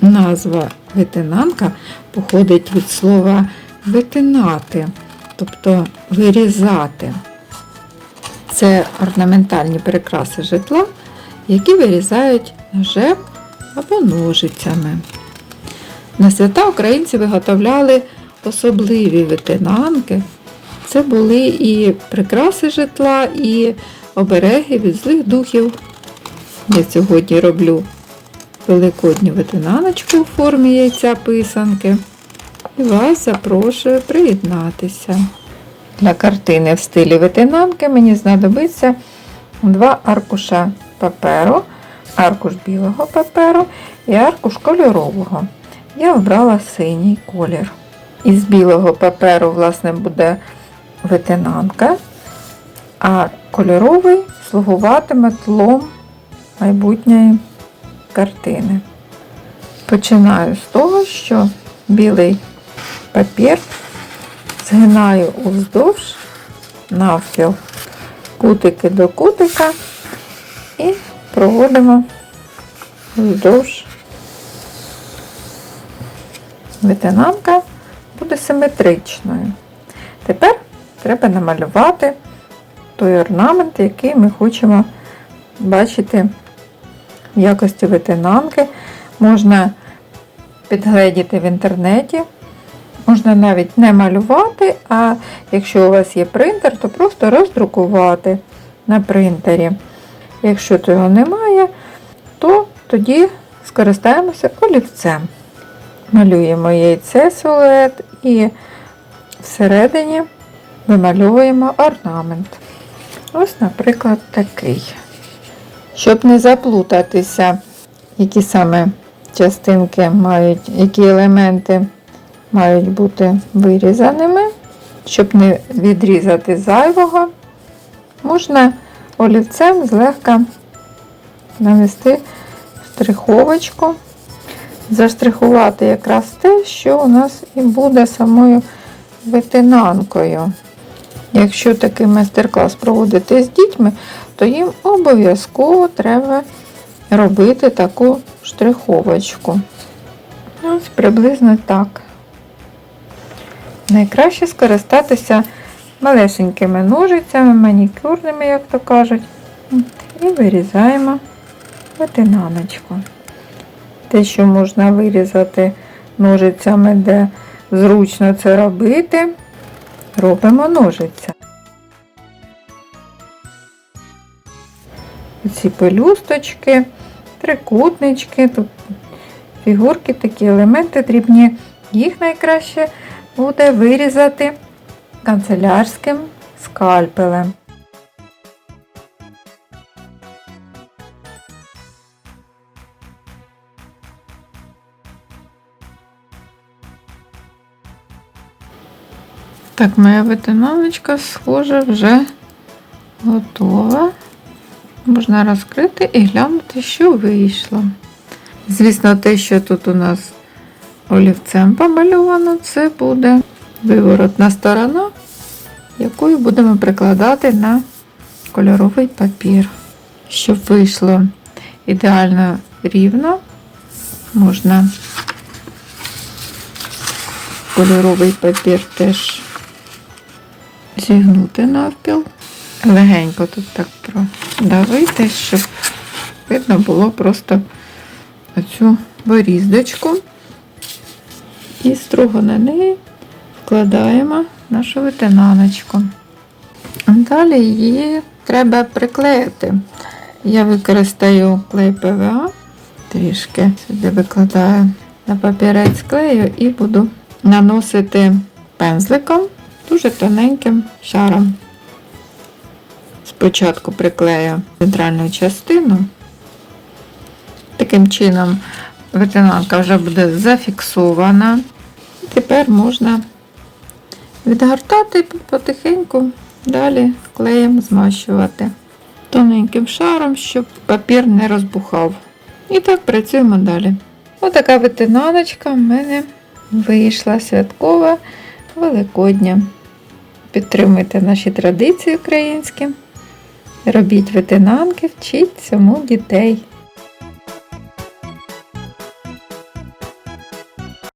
Назва витинанка походить від слова витинати, тобто вирізати. Це орнаментальні прикраси житла, які вирізають ножем або ножицями. На свята українці виготовляли особливі витинанки. Це були і прикраси житла, і обереги від злих духів. Я сьогодні роблю великодню витинаночку у формі яйця писанки. І вас запрошую приєднатися. Для картини в стилі витинанки мені знадобиться два аркуша паперу, аркуш білого паперу і аркуш кольорового. Я обрала синій колір. Із білого паперу, власне, буде витинанка, а кольоровий слугуватиме тлом майбутньої картини. Починаю з того, що білий папір згинаю уздовж навпіл кутики до кутика і проводимо вздовж. Витинанка буде симетричною. Тепер треба намалювати той орнамент, який ми хочемо бачити в якості витинанки. Можна підгледіти в інтернеті. Можна навіть не малювати, а якщо у вас є принтер, то просто роздрукувати на принтері. Якщо того немає, то тоді скористаємося олівцем. Малюємо яйце силует і всередині вимальовуємо орнамент. Ось, наприклад, такий. Щоб не заплутатися, які саме частинки мають, які елементи мають бути вирізаними, щоб не відрізати зайвого, можна олівцем злегка навести штриховочку, заштрихувати якраз те, що у нас і буде самою витинанкою. Якщо такий майстер-клас проводити з дітьми, то їм обов'язково треба робити таку штриховочку. Ось приблизно так. Найкраще скористатися малесенькими ножицями, манікюрними, як то кажуть. І вирізаємо витинаночку. Те, що можна вирізати ножицями, де зручно це робити, робимо ножиця. Ці пелюсточки, трикутнички, тут фігурки, такі елементи дрібні. Їх найкраще буде вирізати канцелярським скальпелем. Так, моя витиналочка, схоже, вже готова. Можна розкрити і глянути, що вийшло. Звісно, те, що тут у нас олівцем помальовано, це буде виворотна сторона, якою будемо прикладати на кольоровий папір. Щоб вийшло ідеально рівно, можна кольоровий папір теж зігнути навпіл. Легенько тут так продавити, щоб видно було просто оцю боріздочку. І строго на неї вкладаємо нашу витинаночку. Далі її треба приклеїти. Я використаю клей ПВА, трішки сюди викладаю на папірець клею і буду наносити пензликом дуже тоненьким шаром. Спочатку приклею центральну частину. Таким чином витинанка вже буде зафіксована. Тепер можна відгортати потихеньку, далі клеєм змащувати тоненьким шаром, щоб папір не розбухав. І так працюємо далі. Отака витинаночка в мене вийшла святкова Великодня. Підтримуйте наші традиції українські. Робіть витинанки, вчіть цьому дітей.